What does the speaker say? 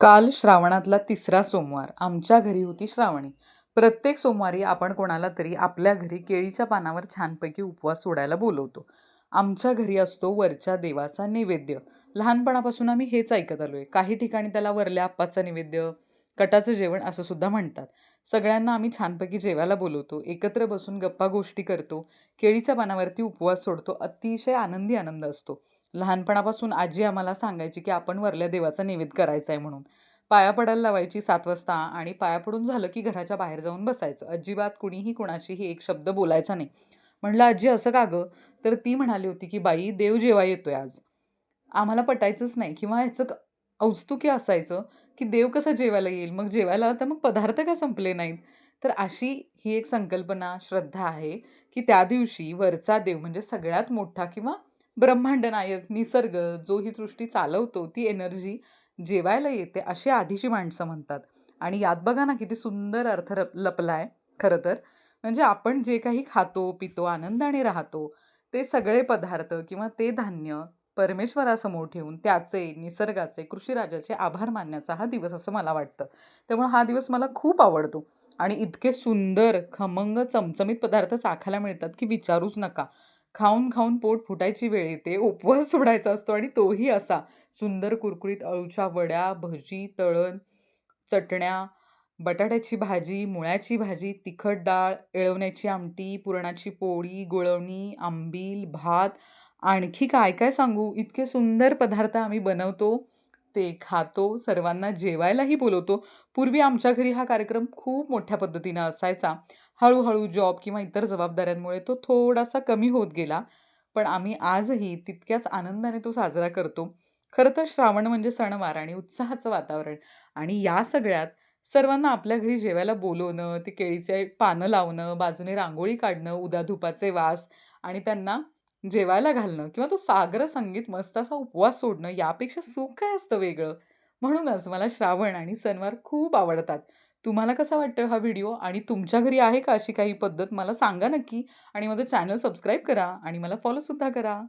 काल श्रावणातला तिसरा सोमवार. आमच्या घरी होती श्रावणी. प्रत्येक सोमवारी आपण कोणाला तरी आपल्या घरी केळीच्या पानावर छानपैकी उपवास सोडायला बोलवतो. आमच्या घरी असतो वरच्या देवाचा नैवेद्य. लहानपणापासून आम्ही हेच ऐकत आलो आहे काही ठिकाणी त्याला वरल्या आप्पाचा नैवेद्य कटाचं जेवण असं सुद्धा म्हणतात. सगळ्यांना आम्ही छानपैकी जेवायला बोलवतो. एकत्र बसून गप्पा गोष्टी करतो. केळीच्या पानावरती उपवास सोडतो. अतिशय आनंदी आनंद असतो. लहानपणापासून आजी आम्हाला सांगायची की आपण वरल्या देवाचा निवेद करायचा आहे म्हणून. पाया पडायला लावायची सात वाजता आणि पाया पडून झालं की घराच्या बाहेर जाऊन बसायचं. अजिबात कुणीही कुणाशीही एक शब्द बोलायचा नाही. म्हणलं आजी असं का गं? तर ती म्हणाली होती की बाई देव जेव्हा येतोय आज आम्हाला पटायचंच नाही किंवा ह्याचं क- असायचं की देव कसं जेवायला येईल? मग जेवायला आला तर मग पदार्थ का संपले नाहीत? तर अशी ही एक संकल्पना श्रद्धा आहे की त्या दिवशी वरचा देव म्हणजे सगळ्यात मोठा किंवा ब्रह्मांड नायक निसर्ग जो ही सृष्टी चालवतो ती एनर्जी जेवायला येते अशी आधीची माणसं म्हणतात. आणि यात बघा ना किती सुंदर अर्थ रप लपला आहे खरं तर. म्हणजे आपण जे काही खातो पितो आनंदाने राहतो ते सगळे पदार्थ किंवा ते धान्य परमेश्वरासमोर ठेवून त्याचे निसर्गाचे कृषीराजाचे आभार मानण्याचा हा दिवस असं मला वाटतं. त्यामुळे हा दिवस मला खूप आवडतो. आणि इतके सुंदर खमंग चमचमीत पदार्थ चाखायला मिळतात की विचारूच नका. खाऊन खाऊन पोट फुटायची वेळ येते उपवास सोडायचा असतो आणि तोही असा. सुंदर कुरकुरीत अळूच्या वड्या भजी तळण चटण्या बटाट्याची भाजी मुळ्याची भाजी तिखट डाळ एळवण्याची आमटी पुरणाची पोळी गुळवणी आंबील भात. आणखी काय काय सांगू? इतके सुंदर पदार्थ आम्ही बनवतो ते खातो सर्वांना जेवायलाही बोलवतो. पूर्वी आमच्या घरी हा कार्यक्रम खूप मोठ्या पद्धतीनं असायचा. हळूहळू जॉब किंवा इतर जबाबदाऱ्यांमुळे तो थोडासा कमी होत गेला. पण आम्ही आजही तितक्याच आनंदाने तो साजरा करतो. खरं तर श्रावण म्हणजे सणवार आणि उत्साहाचं वातावरण. आणि या सगळ्यात सर्वांना आपल्या घरी जेवायला बोलवणं ते केळीचे पानं लावणं बाजूने रांगोळी काढणं उदाधुपाचे वास आणि त्यांना जेवायला घालणं किंवा तो सागर संगीत मस्त असा उपवास सोडणं यापेक्षा सुख काय असतं वेगळं? म्हणूनच मला श्रावण आणि सणवार खूप आवडतात. तुम्हाला कसा वाटतं हा व्हिडिओ आणि तुमच्या घरी आहे का अशी काही पद्धत मला सांगा नक्की आणि माझं चॅनल सबस्क्राईब करा आणि मला फॉलोसुद्धा करा.